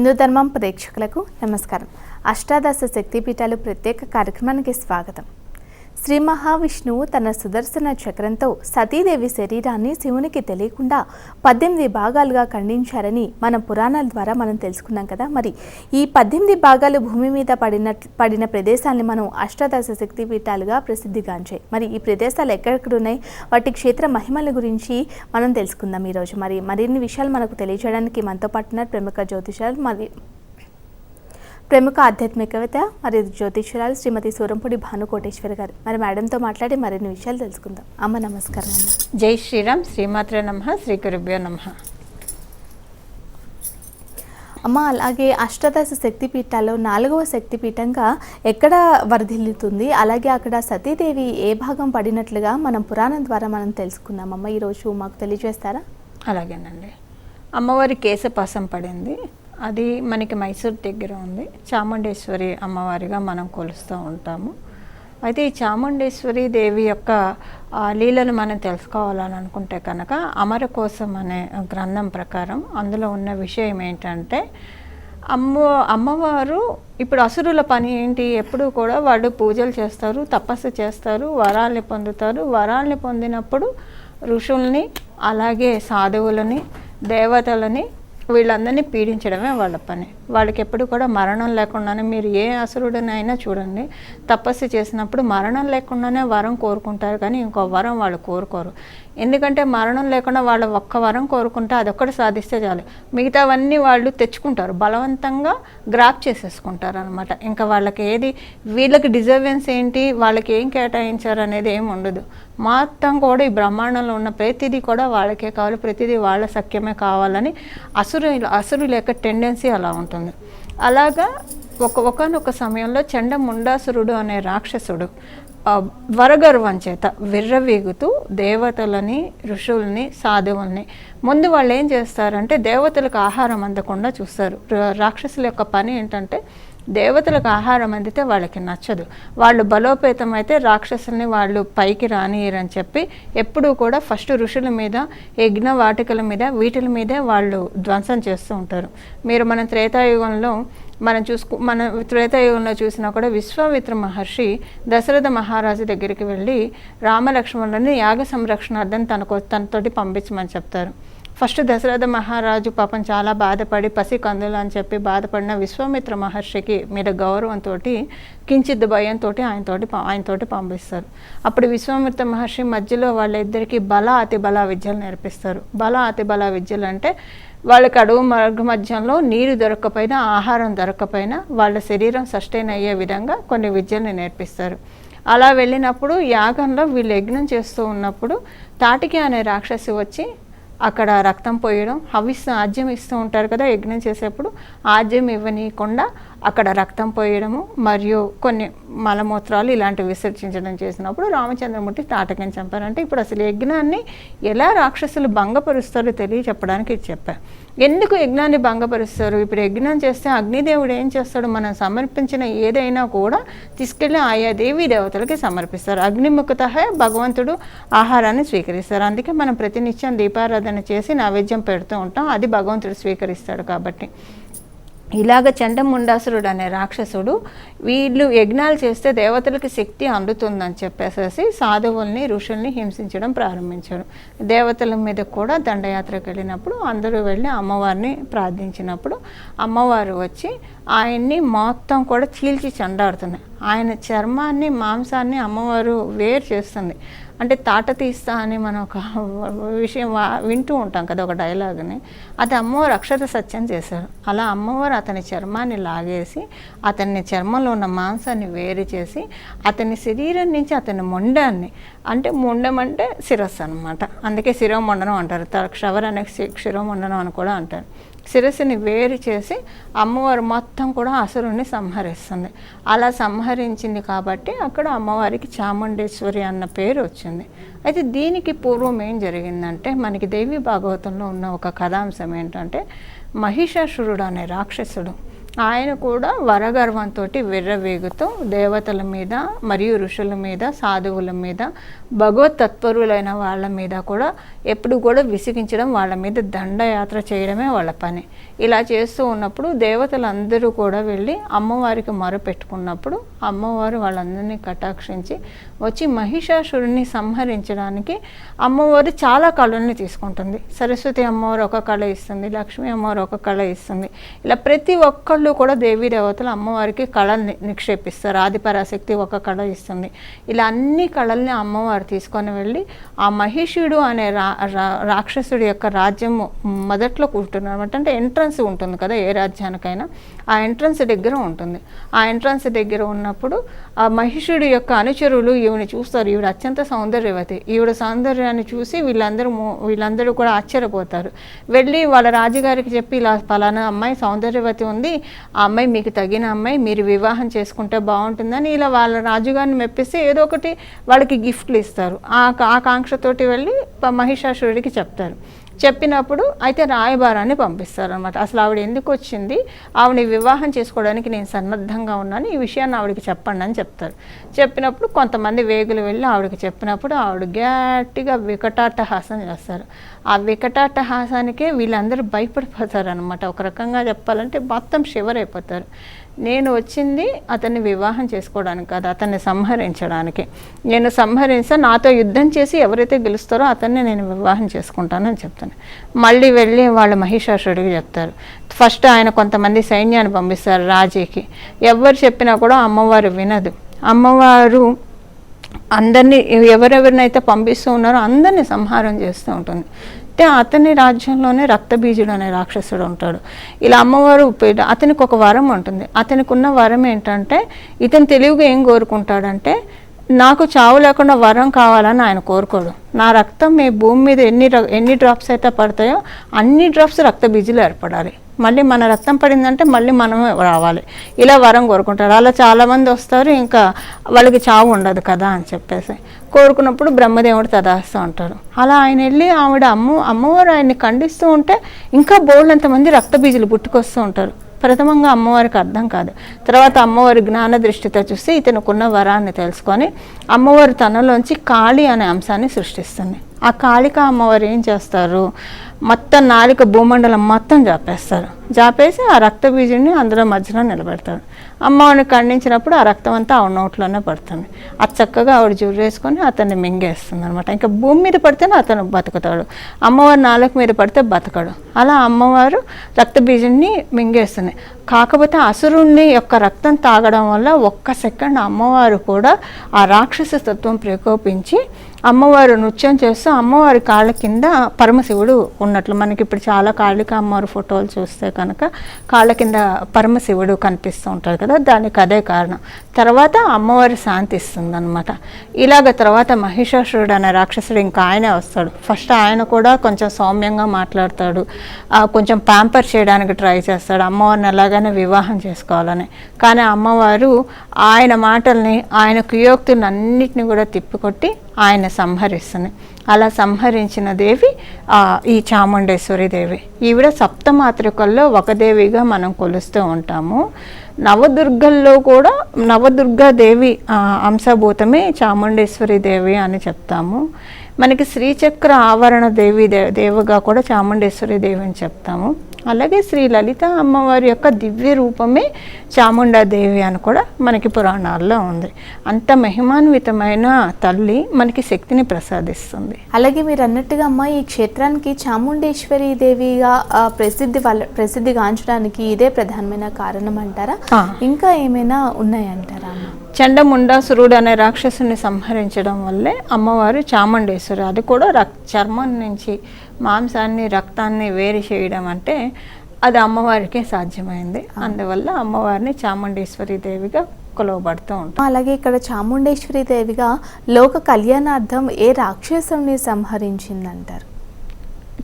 హిందూ ధర్మం ప్రేక్షకులకు నమస్కారం. అష్టాదశ శక్తిపీఠాలు ప్రత్యేక కార్యక్రమానికి స్వాగతం. శ్రీ మహావిష్ణువు తన సుదర్శన చక్రంతో సతీదేవి శరీరాన్ని శివునికి తెలియకుండా పద్దెనిమిది భాగాలుగా ఖండించారని మన పురాణాల ద్వారా మనం తెలుసుకున్నాం కదా. మరి ఈ పద్దెనిమిది భాగాలు భూమి మీద పడిన పడిన ప్రదేశాలని మనం అష్టాదశ శక్తిపీఠాలుగా ప్రసిద్ధిగాంచాయి. మరి ఈ ప్రదేశాలు ఎక్కడెక్కడ ఉన్నాయి వాటి క్షేత్ర మహిమల గురించి మనం తెలుసుకుందాం ఈరోజు. మరి మరిన్ని విషయాలు మనకు తెలియజేయడానికి మనతో పాటున్నారు ప్రముఖ జ్యోతిషాలు. మరి ప్రముఖ ఆధ్యాత్మికవేత్త మరియు జ్యోతిష్యురాలు శ్రీమతి సూరంపూడి భానుకోటేశ్వరి గారు. మరి మేడంతో మాట్లాడి మరిన్ని విషయాలు తెలుసుకుందాం. అమ్మ నమస్కారం అమ్మ. జై శ్రీరామ్ శ్రీమాత్రే నమ శ్రీ గురుభ్యో నమ. అమ్మ అలాగే అష్టాదశ శక్తిపీఠాల్లో నాలుగవ శక్తిపీఠంగా ఎక్కడ వరదిల్లుతుంది అలాగే అక్కడ సతీదేవి ఏ భాగం పడినట్లుగా మనం పురాణం ద్వారా మనం తెలుసుకున్నాం అమ్మ. ఈరోజు మాకు తెలియజేస్తారా? అలాగేనండి. అమ్మవారి కేశపాసం పడింది. అది మనకి మైసూర్ దగ్గర ఉంది. చాముండేశ్వరి అమ్మవారిగా మనం కొలుస్తూ ఉంటాము. అయితే ఈ చాముండేశ్వరి దేవి యొక్క లీలను మనం తెలుసుకోవాలని అనుకుంటే కనుక అమర కోసం అనే గ్రంథం ప్రకారం అందులో ఉన్న విషయం ఏంటంటే అమ్మ అమ్మవారు ఇప్పుడు అసురుల పని ఏంటి? ఎప్పుడు కూడా వాళ్ళు పూజలు చేస్తారు తపస్సు చేస్తారు వరాల్ని పొందుతారు. వరాల్ని పొందినప్పుడు ఋషుల్ని అలాగే సాధువులని దేవతలని వీళ్ళందరినీ పీడించడమే వాళ్ళ పని. వాళ్ళకి ఎప్పుడు కూడా మరణం లేకుండానే మీరు ఏ అసురుడినైనా చూడండి. తపస్సు చేసినప్పుడు మరణం లేకుండానే వరం కోరుకుంటారు కానీ ఇంకో వరం వాళ్ళు కోరుకోరు. ఎందుకంటే మరణం లేకుండా వాళ్ళు ఒక్క వరం కోరుకుంటే అదొక్కటి సాధిస్తే చాలు. మిగతావన్నీ వాళ్ళు తెచ్చుకుంటారు. బలవంతంగా గ్రాప్ చేసేసుకుంటారు అనమాట ఇంకా వాళ్ళకి ఏది వీళ్ళకి డిజర్వెన్స్ ఏంటి వాళ్ళకి ఏం కేటాయించారు అనేది ఏం ఉండదు. మొత్తం కూడా ఈ బ్రహ్మాండంలో ఉన్న ప్రతిదీ కూడా వాళ్ళకే కావాలి ప్రతిదీ వాళ్ళ సఖ్యమే కావాలని అసురు అసురుల యొక్క టెండెన్సీ అలా ఉంటుంది. అలాగా ఒక ఒకనొక సమయంలో చండ ముండాసురుడు అనే రాక్షసుడు వరగర్వం చేత విర్రవీగుతూ దేవతలని ఋషుల్ని సాధువుల్ని ముందు వాళ్ళు ఏం చేస్తారంటే దేవతలకు ఆహారం అందకుండా చూస్తారు. రాక్షసుల యొక్క పని ఏంటంటే దేవతలకు ఆహారం అందితే వాళ్ళకి నచ్చదు. వాళ్ళు బలోపేతం అయితే రాక్షసుల్ని వాళ్ళు పైకి రానియరని చెప్పి ఎప్పుడూ కూడా ఫస్ట్ ఋషుల మీద యజ్ఞ వాటికల మీద వీటిల మీదే వాళ్ళు ధ్వంసం చేస్తూ ఉంటారు. మీరు మన త్రేతాయుగంలో మనం చూసుకు మన త్రేతాయుగంలో చూసినా కూడా విశ్వామిత్ర మహర్షి దశరథ మహారాజు దగ్గరికి వెళ్ళి రామలక్ష్మణులని యాగ సంరక్షణార్థం తనకు తనతోటి పంపించమని చెప్తారు. ఫస్ట్ దశరథ మహారాజు పాపం చాలా బాధపడి పసి కందులు అని చెప్పి బాధపడిన విశ్వామిత్ర మహర్షికి మీద గౌరవంతో కించిత్ భయంతో ఆయనతోటి ఆయనతోటి పంపిస్తారు. అప్పుడు విశ్వామిత్ర మహర్షి మధ్యలో వాళ్ళిద్దరికీ బల అతి బల విద్యలు నేర్పిస్తారు. బల అతి బల విద్యలు అంటే వాళ్ళకి అడుగు మార్గ మధ్యంలో నీరు దొరకకపోయినా ఆహారం దొరకకపోయినా వాళ్ళ శరీరం సస్టైన్ అయ్యే విధంగా కొన్ని విద్యల్ని నేర్పిస్తారు. అలా వెళ్ళినప్పుడు యాగంలో వీళ్ళు యజ్ఞం చేస్తూ ఉన్నప్పుడు తాటికి అనే రాక్షసి వచ్చి అక్కడ రక్తం పోయడం హవిస్సు ఆజ్యం ఇస్తూ ఉంటారు కదా యజ్ఞం చేసేప్పుడు ఆజ్యం ఇవ్వనీయకుండా అక్కడ రక్తం పోయడము మరియు కొన్ని మలమూత్రాలు ఇలాంటివి విసర్జించడం చేసినప్పుడు రామచంద్రమూర్తి తాటకని చంపారంటే ఇప్పుడు అసలు యజ్ఞాన్ని ఎలా రాక్షసులు భంగపరుస్తారో తెలియచెప్పడానికి ఇది చెప్పారు ఎందుకు యజ్ఞాన్ని భంగపరుస్తారు? ఇప్పుడు యజ్ఞం చేస్తే అగ్నిదేవుడు ఏం చేస్తాడు? మనం సమర్పించిన ఏదైనా కూడా తీసుకెళ్ళి ఆయా దేవీ దేవతలకి సమర్పిస్తారు. అగ్నిముఖత భగవంతుడు ఆహారాన్ని స్వీకరిస్తారు. అందుకే మనం ప్రతినిత్యం దీపారాధన చేసి నైవేద్యం పెడుతూ ఉంటాం. అది భగవంతుడు స్వీకరిస్తాడు కాబట్టి. ఇలాగ చండముండాసురుడు అనే రాక్షసుడు వీళ్ళు యజ్ఞాలు చేస్తే దేవతలకి శక్తి అందుతుందని చెప్పేసేసి సాధువుల్ని ఋషుల్ని హింసించడం ప్రారంభించాడు దేవతల మీద కూడా దండయాత్రకు వెళ్ళినప్పుడు అందరూ వెళ్ళి అమ్మవారిని ప్రార్థించినప్పుడు అమ్మవారు వచ్చి ఆయన్ని మొత్తం కూడా చీల్చి చండాడుతుంది. ఆయన చర్మాన్ని మాంసాన్ని అమ్మవారు వేరు చేస్తుంది. అంటే తాట తీస్తా అని మనం ఒక విషయం వింటూ ఉంటాం కదా ఒక డైలాగ్ని. అది అమ్మవారు అక్షర సత్యం చేశారు. అలా అమ్మవారు అతని చర్మాన్ని లాగేసి అతని చర్మంలో ఉన్న మాంసాన్ని వేరు చేసి అతని శరీరం నుంచి అతని మొండాన్ని అంటే మొండం అంటే శిరస్సు అనమాట అందుకే శిరోమండనం అంటారు. త- క్షవర అనే శిరోమండనం అని కూడా అంటారు. శిరస్సుని వేరు చేసి అమ్మవారు మొత్తం కూడా అసురుణ్ణి సంహరిస్తుంది. అలా సంహరించింది కాబట్టి అక్కడ అమ్మవారికి చాముండేశ్వరి అన్న పేరు వచ్చింది. అయితే దీనికి పూర్వం ఏం జరిగిందంటే మనకి దేవి భాగవతంలో ఉన్న ఒక కథాంశం ఏంటంటే మహిషాసురుడు అనే రాక్షసుడు ఆయన కూడా వరగర్వంతో విర్రవేగుతూ దేవతల మీద మరియు ఋషుల మీద సాధువుల మీద భగవత్ తత్పరులైన వాళ్ళ మీద కూడా ఎప్పుడు కూడా విసిగించడం వాళ్ళ మీద దండయాత్ర చేయడమే వాళ్ళ పని. ఇలా చేస్తూ ఉన్నప్పుడు దేవతలందరూ కూడా వెళ్ళి అమ్మవారికి మొర పెట్టుకున్నప్పుడు అమ్మవారు వాళ్ళందరినీ కటాక్షించి వచ్చి మహిషాసురుణ్ణి సంహరించడానికి అమ్మవారు చాలా కళల్ని తీసుకుంటుంది. సరస్వతి అమ్మవారు ఒక కళ ఇస్తుంది లక్ష్మీ అమ్మవారు ఒక కళ ఇస్తుంది. ఇలా ప్రతి ఒక్కళ్ళు కూడా దేవీ దేవతలు అమ్మవారికి కళల్ని నిక్షేపిస్తారు. ఆదిపరాశక్తి ఒక కళ ఇస్తుంది. ఇలా అన్ని కళల్ని అమ్మవారు తీసుకొని వెళ్ళి ఆ మహిషుడు అనే రా రా- రాక్షసుడి యొక్క రాజ్యము మొదట్లో కూర్చున్నారు అంటే ఎంట్రన్స్ ఉంటుంది కదా ఏ రాజ్యానికైనా ఆ ఎంట్రన్స్ దగ్గర ఉంటుంది. ఆ ఎంట్రన్స్ దగ్గర ఉన్నప్పుడు ఆ మహిషుడి యొక్క అనుచరులు ఈవిని చూస్తారు. ఈవిడ అత్యంత సౌందర్యవతి. ఈవిడ సౌందర్యాన్ని చూసి వీళ్ళందరూ వీళ్ళందరూ కూడా ఆశ్చర్యపోతారు. వెళ్ళి వాళ్ళ రాజుగారికి చెప్పి ఇలా ఫలానా అమ్మాయి సౌందర్యవతి ఉంది. ఆ అమ్మాయి మీకు తగిన అమ్మాయి. మీరు వివాహం చేసుకుంటే బాగుంటుందని ఇలా వాళ్ళ రాజుగారిని మెప్పిస్తే ఏదో ఒకటి వాళ్ళకి గిఫ్ట్లు ఇస్తారు. ఆ ఆ కాంక్షతోటి వెళ్ళి మహిషాసురుడికి చెప్తారు. చెప్పినప్పుడు అయితే రాయబారాన్ని పంపిస్తారు అనమాట అసలు ఆవిడ ఎందుకు వచ్చింది ఆవిడ వివాహం చేసుకోవడానికి నేను సన్నద్ధంగా ఉన్నాను. ఈ విషయాన్ని ఆవిడకి చెప్పండి అని చెప్తారు. చెప్పినప్పుడు కొంతమంది వేగులు వెళ్ళి ఆవిడకి చెప్పినప్పుడు ఆవిడ గట్టిగా వికటాటహాసం చేస్తారు. ఆ వికటాటహాసానికే వీళ్ళందరూ భయపడిపోతారు అనమాట ఒక రకంగా చెప్పాలంటే మొత్తం షివర్ అయిపోతారు నేను వచ్చింది అతన్ని వివాహం చేసుకోవడానికి కాదు అతన్ని సంహరించడానికి. నేను సంహరిస్తే నాతో యుద్ధం చేసి ఎవరైతే గెలుస్తారో అతన్ని నేను వివాహం చేసుకుంటానని చెప్తాను. మళ్ళీ వెళ్ళి వాళ్ళ మహిషాసుడికి చెప్తారు. ఫస్ట్ ఆయన కొంతమంది సైన్యాన్ని పంపిస్తారు రాజీకి. ఎవరు చెప్పినా కూడా అమ్మవారు వినదు. అమ్మవారు అందరినీ ఎవరెవరినైతే పంపిస్తూ ఉన్నారో అందరినీ సంహారం చేస్తూ ఉంటుంది. అంటే అతని రాజ్యంలోనే రక్తబీజుడు అనే రాక్షసుడు ఉంటాడు. ఇలా అమ్మవారు అతనికి ఒక వరం ఉంటుంది. అతనికి ఉన్న వరం ఏంటంటే ఇతను తెలివిగా ఏం కోరుకుంటాడంటే నాకు చావు లేకుండా వరం కావాలని ఆయన కోరుకోడు. నా రక్తం మీ భూమి మీద ఎన్ని ర- ఎన్ని డ్రాప్స్ అయితే పడతాయో అన్ని డ్రాప్స్ రక్త బీజులు ఏర్పడాలి. మళ్ళీ మన రక్తం పడిందంటే మళ్ళీ మనమే రావాలి. ఇలా వరం కోరుకుంటారు అలా చాలామంది వస్తారు ఇంకా వాళ్ళకి చావు ఉండదు కదా అని చెప్పేసి. కోరుకున్నప్పుడు బ్రహ్మదేవుడు తదాస్తూ ఉంటారు అలా ఆయన వెళ్ళి ఆవిడ అమ్మ అమ్మవారు ఆయన్ని ఖండిస్తూ ఉంటే ఇంకా బోల్డ్ మంది రక్త బీజులు పుట్టుకొస్తూ ఉంటారు. ప్రథమంగా అమ్మవారికి అర్థం కాదు. తర్వాత అమ్మవారి జ్ఞాన దృష్టితో చూసి ఇతనుకున్న వరాన్ని తెలుసుకొని అమ్మవారు తనలోంచి కాళీ అనే అంశాన్ని సృష్టిస్తుంది. ఆ కాళిక అమ్మవారు ఏం చేస్తారు? మొత్తం నాలిక భూమండలం మొత్తం జాపేస్తారు. జాపేసి ఆ రక్త బీజుని అందులో మధ్యలో నిలబెడతారు. అమ్మవారిని ఖండించినప్పుడు ఆ రక్తం అంతా ఆవిడ నోట్లోనే పడుతుంది. అది చక్కగా ఆవిడ జుర్రేసుకొని అతన్ని మింగేస్తుంది అనమాట ఇంకా భూమి మీద పడితేనే అతను బతుకుతాడు. అమ్మవారి నాలుక మీద పడితే బతకడు. అలా అమ్మవారు రక్త బీజుని మింగేస్తుంది. కాకపోతే అసురుణ్ణి యొక్క రక్తం తాగడం వల్ల ఒక్క సెకండ్ అమ్మవారు కూడా ఆ రాక్షస తత్వం ప్రకోపించి అమ్మవారు నృత్యం చేస్తూ అమ్మవారి కాళ్ళ కింద పరమశివుడు ఉన్నట్లు. మనకి ఇప్పుడు చాలా కాళ్ళకి అమ్మవారి ఫోటోలు చూస్తే కనుక కాళ్ళ కింద పరమశివుడు కనిపిస్తూ ఉంటారు కదా దానికి అదే కారణం. తర్వాత అమ్మవారి శాంతి ఇస్తుంది అనమాట ఇలాగ తర్వాత మహిషాసురుడు అనే రాక్షసుడు ఇంకా ఆయనే వస్తాడు. ఫస్ట్ ఆయన కూడా కొంచెం సౌమ్యంగా మాట్లాడతాడు. కొంచెం ప్యాంపర్ చేయడానికి ట్రై చేస్తాడు. అమ్మవారిని ఎలాగైనా వివాహం చేసుకోవాలని. కానీ అమ్మవారు ఆయన మాటల్ని ఆయన కుయోక్తులను అన్నిటిని కూడా తిప్పికొట్టి ఆయన సంహరిస్తుంది అలా సంహరించిన దేవి ఈ చాముండేశ్వరి దేవి. ఈవిడ సప్తమాతృకల్లో ఒక దేవిగా మనం కొలుస్తూ ఉంటాము. నవదుర్గల్లో కూడా నవదుర్గా దేవి అంశభూతమే చాముండేశ్వరి దేవి అని చెప్తాము. మనకి శ్రీచక్ర ఆవరణ దేవి దే దేవగా కూడా చాముండేశ్వరి దేవి అని చెప్తాము. అలాగే శ్రీ లలిత అమ్మవారి యొక్క దివ్య రూపమే చాముండా దేవి అని కూడా మనకి పురాణాల్లో ఉంది. అంత మహిమాన్వితమైన తల్లి మనకి శక్తిని ప్రసాదిస్తుంది. అలాగే మీరు అన్నట్టుగా అమ్మ ఈ క్షేత్రానికి చాముండేశ్వరి దేవిగా ఆ, ప్రసిద్ధి వాళ్ళ ప్రసిద్ధిగాంచడానికి ఇదే ప్రధానమైన కారణం అంటారా. ఇంకా ఏమైనా ఉన్నాయంటారా చండముండాసురుడు అనే రాక్షసుని సంహరించడం వల్లే అమ్మవారు చాముండేశ్వరి అది కూడా రక్ చర్మం నుంచి మాంసాన్ని రక్తాన్ని వేరు చేయడం అంటే అది అమ్మవారికే సాధ్యమైంది. అందువల్ల అమ్మవారిని చాముండేశ్వరి దేవిగా కొలవబడుతూ ఉంటాం. అలాగే ఇక్కడ చాముండేశ్వరి దేవిగా లోక కళ్యాణార్థం ఏ రాక్షసుని సంహరించిందంటారు?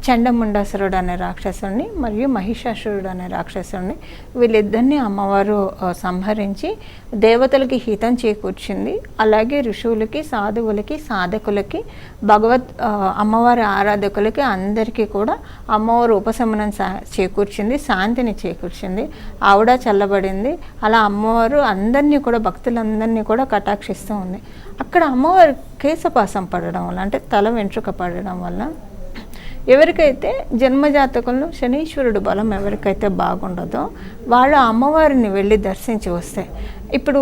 చండముండాసురుడు అనే రాక్షసుడిని మరియు మహిషాసురుడు అనే రాక్షసుడిని వీళ్ళిద్దరిని అమ్మవారు సంహరించి దేవతలకి హితం చేకూర్చింది. అలాగే ఋషువులకి సాధువులకి సాధకులకి భగవత్ అమ్మవారి ఆరాధకులకి అందరికీ కూడా అమ్మవారు ఉపశమనం సా చేకూర్చింది శాంతిని చేకూర్చింది ఆవిడ చల్లబడింది. అలా అమ్మవారు అందరినీ కూడా భక్తులందరినీ కూడా కటాక్షిస్తూ ఉంది. అక్కడ అమ్మవారు కేశపాసం పడడం వల్ల అంటే తల వెంట్రుక పడడం వల్ల ఎవరికైతే జన్మజాతకంలో శనీశ్వరుడు బలం ఎవరికైతే బాగుండదో వాళ్ళు అమ్మవారిని వెళ్ళి దర్శించి వస్తే ఇప్పుడు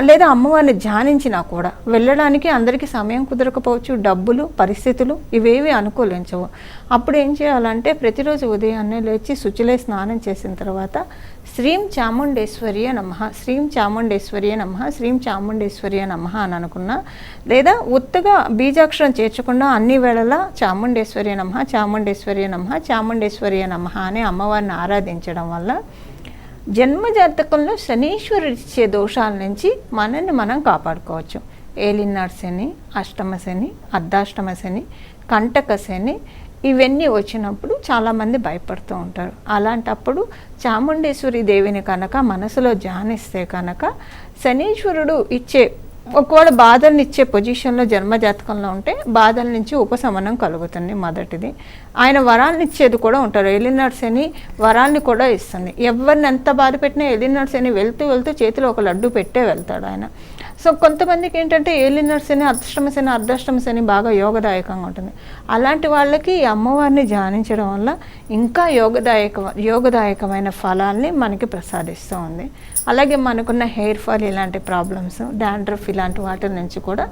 లేదా అమ్మవారిని ధ్యానించినా కూడా వెళ్ళడానికి అందరికీ సమయం కుదరకపోవచ్చు డబ్బులు పరిస్థితులు ఇవేవి అనుకూలించవు. అప్పుడు ఏం చేయాలంటే ప్రతిరోజు ఉదయాన్నే లేచి శుచిలై స్నానం చేసిన తర్వాత శ్రీం చాముండేశ్వర్య నమ శ్రీం చాముండేశ్వర్య నమ శ్రీం చాముండేశ్వర్య నమ అని అనుకున్నా. లేదా ఉత్తగా బీజాక్షరం చేర్చకుండా అన్ని వేళలా చాముండేశ్వర్య నమ చాముండేశ్వర్య నమ చాముండేశ్వర్య నమ అని అమ్మవారిని ఆరాధించడం వల్ల జన్మజాతకంలో శనీశ్వరుడు ఇచ్చే దోషాల నుంచి మనల్ని మనం కాపాడుకోవచ్చు. ఏలినాడు శని అష్టమ శని అర్ధాష్టమ శని కంటక శని ఇవన్నీ వచ్చినప్పుడు చాలామంది భయపడుతూ ఉంటారు. అలాంటప్పుడు చాముండేశ్వరి దేవిని కనుక మనసులో ధ్యానిస్తే కనుక శనీశ్వరుడు ఇచ్చే ఒకవేళ బాధల్ని ఇచ్చే పొజిషన్లో జన్మజాతకంలో ఉంటే బాధల నుంచి ఉపశమనం కలుగుతుంది మొదటిది. ఆయన వరాలను ఇచ్చేది కూడా ఉంటారు. ఎలినర్స్ అని వరాల్ని కూడా ఇస్తుంది. ఎవరిని ఎంత బాధ పెట్టినా ఎలినర్స్ అని వెళ్తూ వెళ్తూ చేతిలో ఒక లడ్డు పెట్టే వెళ్తాడు ఆయన. సో కొంతమందికి ఏంటంటే ఏలినర్స్ అని అష్టమ శని అర్ధాష్టమ శని బాగా యోగదాయకంగా ఉంటుంది. అలాంటి వాళ్ళకి ఈ అమ్మవారిని ధ్యానించడం వల్ల ఇంకా యోగదాయక యోగదాయకమైన ఫలాల్ని మనకి ప్రసాదిస్తూ ఉంది. అలాగే మనకున్న హెయిర్ ఫాల్ ఇలాంటి ప్రాబ్లమ్స్ డాండ్రఫ్ ఇలాంటి వాటి నుంచి కూడా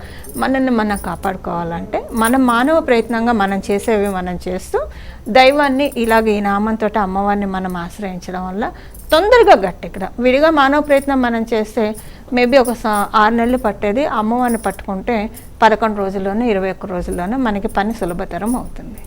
మనల్ని మనం కాపాడుకోవాలంటే మనం మానవ ప్రయత్నంగా మనం చేసేవి మనం చేస్తూ దైవాన్ని ఇలాగ ఈ నామంతో అమ్మవారిని మనం ఆశ్రయించడం వల్ల తొందరగా గట్టెక్కడ విడిగా మానవ ప్రయత్నం మనం చేస్తే మేబీ ఒక ఆరు నెలలు పట్టేది. అమ్మవారిని పట్టుకుంటే పదకొండు రోజుల్లోనే ఇరవై ఒక్క రోజుల్లోనే మనకి పని సులభతరం అవుతుంది.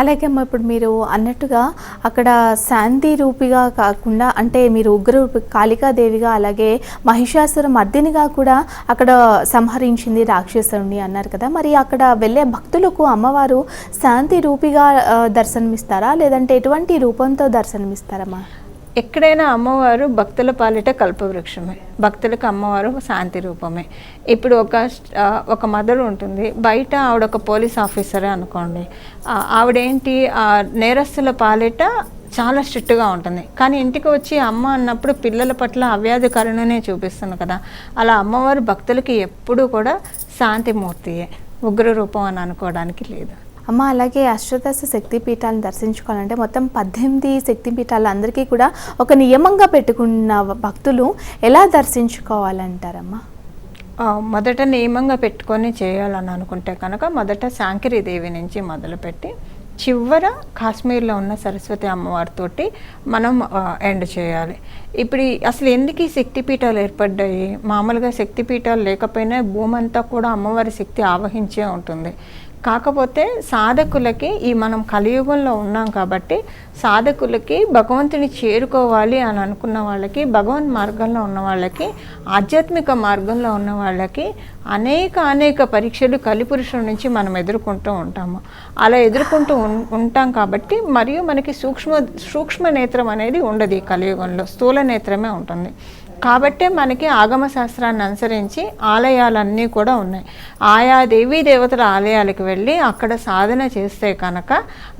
అలాగే అమ్మ ఇప్పుడు మీరు అన్నట్టుగా అక్కడ శాంతి రూపిగా కాకుండా అంటే మీరు ఉగ్రరూపి కాళికాదేవిగా అలాగే మహిషాసుర మర్దినిగా కూడా అక్కడ సంహరించింది రాక్షసుని అన్నారు కదా. మరి అక్కడ వెళ్ళే భక్తులకు అమ్మవారు శాంతి రూపిగా దర్శనమిస్తారా? లేదంటే ఎటువంటి రూపంతో దర్శనమిస్తారమ్మా? ఎక్కడైనా అమ్మవారు భక్తుల పాలిట కల్పవృక్షమే. భక్తులకు అమ్మవారు శాంతి రూపమే. ఇప్పుడు ఒక ఒక మదర్ ఉంటుంది. బయట ఆవిడ ఒక పోలీస్ ఆఫీసరే అనుకోండి. ఆవిడేంటి ఆ నేరస్తుల పాలిట చాలా స్ట్రిక్ట్గా ఉంటుంది. కానీ ఇంటికి వచ్చి అమ్మ అన్నప్పుడు పిల్లల పట్ల అవ్యాధి కరుణనే చూపిస్తుంది కదా. అలా అమ్మవారు భక్తులకి ఎప్పుడూ కూడా శాంతిమూర్తియే. ఉగ్ర రూపం అని అనుకోవడానికి లేదు. అమ్మ అలాగే అష్టదశ శక్తిపీఠాలను దర్శించుకోవాలంటే మొత్తం పద్దెనిమిది శక్తిపీఠాలు అందరికీ కూడా ఒక నియమంగా పెట్టుకున్న భక్తులు ఎలా దర్శించుకోవాలంటారమ్మా? మొదట నియమంగా పెట్టుకొని చేయాలని అనుకుంటే కనుక మొదట శాంకరీదేవి నుంచి మొదలుపెట్టి చివర కాశ్మీర్లో ఉన్న సరస్వతి అమ్మవారితోటి మనం ఎండ్ చేయాలి. ఇప్పుడు అసలు ఎందుకు ఈ శక్తిపీఠాలు ఏర్పడ్డాయి? మామూలుగా శక్తిపీఠాలు లేకపోయినా భూమంతా కూడా అమ్మవారి శక్తి ఆవహించే ఉంటుంది. కాకపోతే సాధకులకి ఈ మనం కలియుగంలో ఉన్నాం కాబట్టి సాధకులకి భగవంతుని చేరుకోవాలి అని అనుకున్న వాళ్ళకి భగవన్ మార్గంలో ఉన్న వాళ్ళకి ఆధ్యాత్మిక మార్గంలో ఉన్న వాళ్ళకి అనేక అనేక పరీక్షలు కలిపురుషుల నుంచి మనం ఎదుర్కొంటూ ఉంటాము. అలా ఎదుర్కొంటూ ఉం- ఉంటాం కాబట్టి మరియు మనకి సూక్ష్మ సూక్ష్మ నేత్రం అనేది ఉండదు ఈ కలియుగంలో. స్థూల నేత్రమే ఉంటుంది. కాబట్టే మనకి ఆగమ శాస్త్రాన్ని అనుసరించి ఆలయాలన్నీ కూడా ఉన్నాయి. ఆయా దేవీ దేవతల ఆలయాలకు వెళ్ళి అక్కడ సాధన చేస్తే కనుక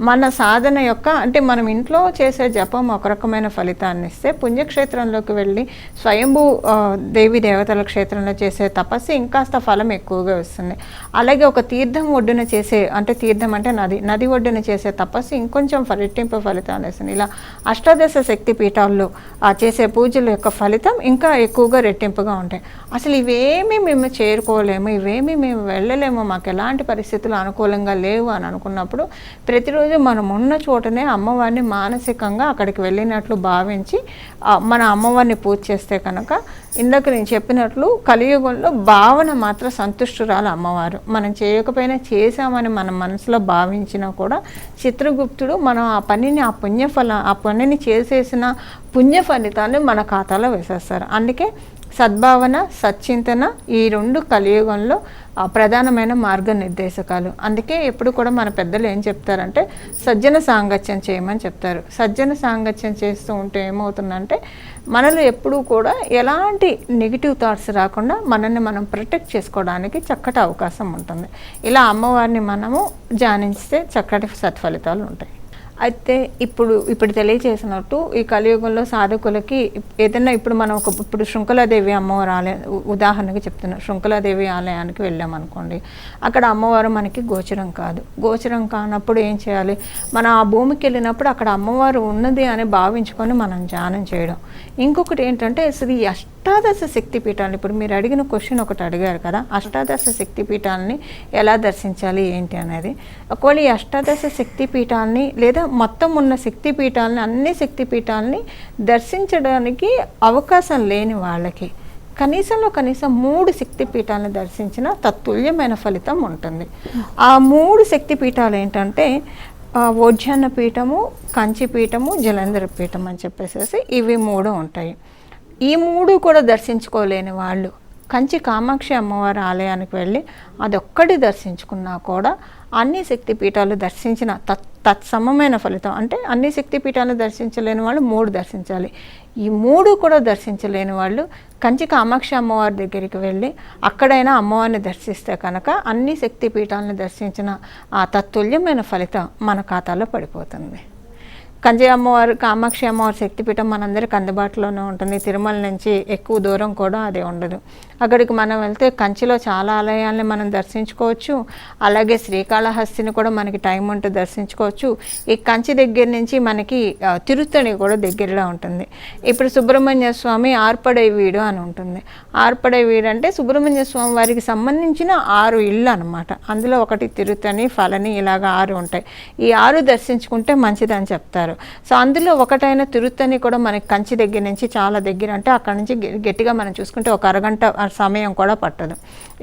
మన సాధన యొక్క అంటే మనం ఇంట్లో చేసే జపం ఒక రకమైన ఫలితాన్ని ఇస్తే పుణ్యక్షేత్రంలోకి వెళ్ళి స్వయంభూ దేవి దేవతల క్షేత్రంలో చేసే తపస్సు ఇంకాస్త ఫలం ఎక్కువగా వస్తుంది. అలాగే ఒక తీర్థం ఒడ్డున చేసే అంటే తీర్థం అంటే నది నది ఒడ్డున చేసే తపస్సు ఇంకొంచెం రెట్టింపు ఫలితాన్ని ఇస్తుంది. ఇలా అష్టాదశ శక్తి పీఠాల్లో చేసే పూజల యొక్క ఫలితం ఇంకా ఎక్కువగా రెట్టింపుగా ఉంటాయి. అసలు ఇవేమీ మేము చేరుకోలేము ఇవేమీ మేము వెళ్ళలేము మాకు ఎలాంటి పరిస్థితులు అనుకూలంగా లేవు అని అనుకున్నప్పుడు ప్రతిరోజు మనం ఉన్న చోటనే అమ్మవారిని మానసికంగా అక్కడికి వెళ్ళినట్లు భావించి మన అమ్మవారిని పూజ చేస్తే కనుక ఇందాక నేను చెప్పినట్లు కలియుగంలో భావన మాత్రం సంతుష్టురాలు అమ్మవారు. మనం చేయకపోయినా చేశామని మన మనసులో భావించినా కూడా చిత్రగుప్తుడు మనం ఆ పనిని ఆ పుణ్యఫల ఆ పనిని చేసేసిన పుణ్య ఫలితాన్ని మన ఖాతాలో వేసేస్తారు. అందుకే సద్భావన సచ్చింతన ఈ రెండు కలియుగంలో ప్రధానమైన మార్గనిర్దేశకాలు. అందుకే ఎప్పుడు కూడా మన పెద్దలు ఏం చెప్తారంటే సజ్జన సాంగత్యం చేయమని చెప్తారు. సజ్జన సాంగత్యం చేస్తూ ఉంటే ఏమవుతుందంటే మనలో ఎప్పుడూ కూడా ఎలాంటి నెగిటివ్ థాట్స్ రాకుండా మనల్ని మనం ప్రొటెక్ట్ చేసుకోవడానికి చక్కటి అవకాశం ఉంటుంది. ఇలా అమ్మవారిని మనము ధ్యానిస్తే చక్కటి సత్ఫలితాలు ఉంటాయి. అయితే ఇప్పుడు ఇప్పుడు తెలియజేసినట్టు ఈ కలియుగంలో సాధకులకి ఏదైనా ఇప్పుడు మనం ఒక ఇప్పుడు శృంఖలాదేవి అమ్మవారు ఆలయం ఉదాహరణకు ఉదాహరణకి చెప్తున్నా శృంఖలాదేవి ఆలయానికి వెళ్ళాం అనుకోండి అక్కడ అమ్మవారు మనకి గోచరం కాదు. గోచరం కానప్పుడు ఏం చేయాలి? మనం ఆ భూమికి వెళ్ళినప్పుడు అక్కడ అమ్మవారు ఉన్నది అని భావించుకొని మనం ధ్యానం చేయడం. ఇంకొకటి ఏంటంటే శ్రీ అష్ట అష్టాదశ శక్తి పీఠాలు ఇప్పుడు మీరు అడిగిన క్వశ్చన్ ఒకటి అడిగారు కదా అష్టాదశ శక్తి పీఠాలని ఎలా దర్శించాలి ఏంటి అనేది. ఒకవేళ ఈ అష్టాదశ శక్తి పీఠాలని లేదా మొత్తం ఉన్న శక్తి పీఠాలని అన్ని శక్తి పీఠాలని దర్శించడానికి అవకాశం లేని వాళ్ళకి కనీసంలో కనీసం మూడు శక్తి పీఠాలను దర్శించిన తత్తుల్యమైన ఫలితం ఉంటుంది. ఆ మూడు శక్తి పీఠాలు ఏంటంటే ఆ, పీఠము కంచి పీఠము జలంధర పీఠం అని చెప్పేసి ఇవి మూడు ఉంటాయి. ఈ మూడు కూడా దర్శించుకోలేని వాళ్ళు కంచి కామాక్షి అమ్మవారి ఆలయానికి వెళ్ళి అదొక్కటి దర్శించుకున్నా కూడా అన్ని శక్తి పీఠాలు దర్శించిన తత్ తత్సమమైన ఫలితం. అంటే అన్ని శక్తి పీఠాలను దర్శించలేని వాళ్ళు మూడు దర్శించాలి. ఈ మూడు కూడా దర్శించలేని వాళ్ళు కంచి కామాక్షి అమ్మవారి దగ్గరికి వెళ్ళి అక్కడైనా అమ్మవారిని దర్శిస్తే కనుక అన్ని శక్తి పీఠాలను దర్శించిన ఆ తత్తుల్యమైన ఫలితం మన ఖాతాలో పడిపోతుంది. కంచి అమ్మవారు కామాక్షి అమ్మవారి శక్తిపీఠం మనందరికి అందుబాటులోనే ఉంటుంది. తిరుమల నుంచి ఎక్కువ దూరం కూడా అది ఉండదు. అక్కడికి మనం వెళ్తే కంచిలో చాలా ఆలయాల్ని మనం దర్శించుకోవచ్చు. అలాగే శ్రీకాళహస్తిని కూడా మనకి టైం ఉంటే దర్శించుకోవచ్చు. ఈ కంచి దగ్గర నుంచి మనకి తిరుత్తణి కూడా దగ్గరలో ఉంటుంది. ఇప్పుడు సుబ్రహ్మణ్య స్వామి ఆర్పడే వీడు అని ఉంటుంది. ఆర్పడే వీడు అంటే సుబ్రహ్మణ్య స్వామి వారికి సంబంధించిన ఆరు ఇళ్ళు అనమాట అందులో ఒకటి తిరుత్తని ఫలని ఇలాగ ఆరు ఉంటాయి. ఈ ఆరు దర్శించుకుంటే మంచిదని చెప్తారు. సో అందులో ఒకటైన తిరుత్తని కూడా మనకి కంచి దగ్గర నుంచి చాలా దగ్గర అంటే అక్కడ నుంచి గట్టిగా మనం చూసుకుంటే ఒక అరగంట సమయం కూడా పట్టదు.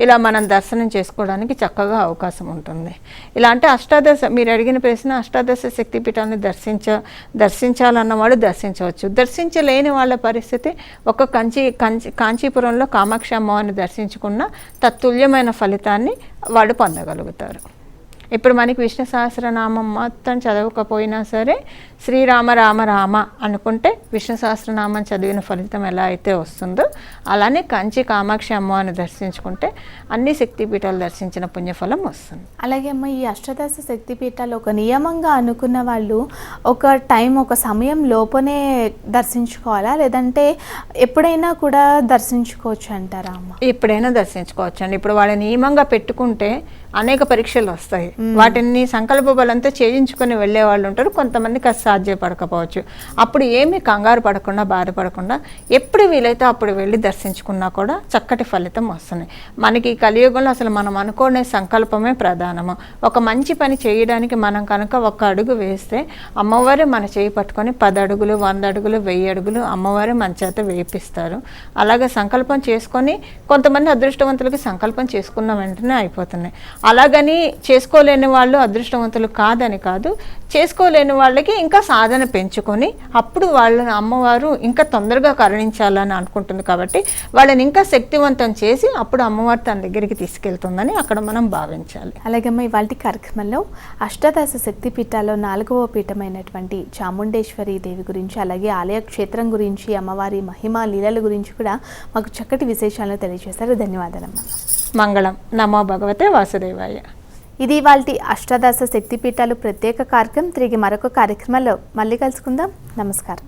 ఇలా మనం దర్శనం చేసుకోవడానికి చక్కగా అవకాశం ఉంటుంది. ఇలా అంటే అష్టాదశ మీరు అడిగిన ప్రశ్న అష్టాదశ శక్తిపీఠాన్ని దర్శించ దర్శించాలన్నవాడు దర్శించవచ్చు. దర్శించలేని వాళ్ళ పరిస్థితి ఒక కంచి కంచి కాంచీపురంలో కామాక్షి అమ్మవారిని దర్శించుకున్న తత్తుల్యమైన ఫలితాన్ని వాళ్ళు పొందగలుగుతారు. ఇప్పుడు మనకి విష్ణు సహస్రనామం మొత్తం చదవకపోయినా సరే శ్రీరామ రామ రామ అనుకుంటే విష్ణు సహస్రనామం చదివిన ఫలితం ఎలా అయితే వస్తుందో అలానే కంచి కామాక్షి అమ్మవారిని దర్శించుకుంటే అన్ని శక్తిపీఠాలు దర్శించిన పుణ్యఫలం వస్తుంది. అలాగే అమ్మ ఈ అష్టాదశ శక్తి పీఠాలు ఒక నియమంగా అనుకున్న వాళ్ళు ఒక టైం ఒక సమయం లోపనే దర్శించుకోవాలా? లేదంటే ఎప్పుడైనా కూడా దర్శించుకోవచ్చు అంటారా అమ్మ? ఎప్పుడైనా దర్శించుకోవచ్చు అండి ఇప్పుడు వాళ్ళ నియమంగా పెట్టుకుంటే అనేక పరీక్షలు వస్తాయి. వాటిని సంకల్ప బలంతో చేయించుకొని వెళ్ళే వాళ్ళు ఉంటారు. కొంతమందికి అది సాధ్యపడకపోవచ్చు అప్పుడు ఏమీ కంగారు పడకుండా బాధపడకుండా ఎప్పుడు వీలైతే అప్పుడు వెళ్ళి దర్శించుకున్నా కూడా చక్కటి ఫలితం వస్తుంది. మనకి కలియుగంలో అసలు మనం అనుకునే సంకల్పమే ప్రధానము. ఒక మంచి పని చేయడానికి మనం కనుక ఒక అడుగు వేస్తే అమ్మవారే మన చేయి పట్టుకొని పది అడుగులు వంద అడుగులు వెయ్యి అడుగులు అమ్మవారే మన చేత వేపిస్తారు. అలాగే సంకల్పం చేసుకొని కొంతమంది అదృష్టవంతులకి సంకల్పం చేసుకున్న వెంటనే అయిపోతున్నాయి. అలాగని చేసుకోలేని వాళ్ళు అదృష్టవంతులు కాదని కాదు చేసుకోలేని వాళ్ళకి ఇంకా సాధన పెంచుకొని అప్పుడు వాళ్ళని అమ్మవారు ఇంకా తొందరగా కరుణించాలని అనుకుంటుంది కాబట్టి వాళ్ళని ఇంకా శక్తివంతం చేసి అప్పుడు అమ్మవారు తన దగ్గరికి తీసుకెళ్తుందని అక్కడ మనం భావించాలి. అలాగే ఇవాళ కార్యక్రమంలో అష్టాదశ శక్తి పీఠాల్లో నాలుగవ పీఠమైనటువంటి చాముండేశ్వరి దేవి గురించి అలాగే ఆలయ క్షేత్రం గురించి అమ్మవారి మహిమ లీలల గురించి కూడా మాకు చక్కటి విశేషాలను తెలియజేశారు. ధన్యవాదాలమ్మ. మంగళం. నమో భగవతే వాసుదేవాయ. ఇది వాళ్ళ అష్టాదశ శక్తి పీఠాలు ప్రత్యేక కార్యక్రమం. తిరిగి మరొక కార్యక్రమంలో మళ్ళీ కలుసుకుందాం. నమస్కారం.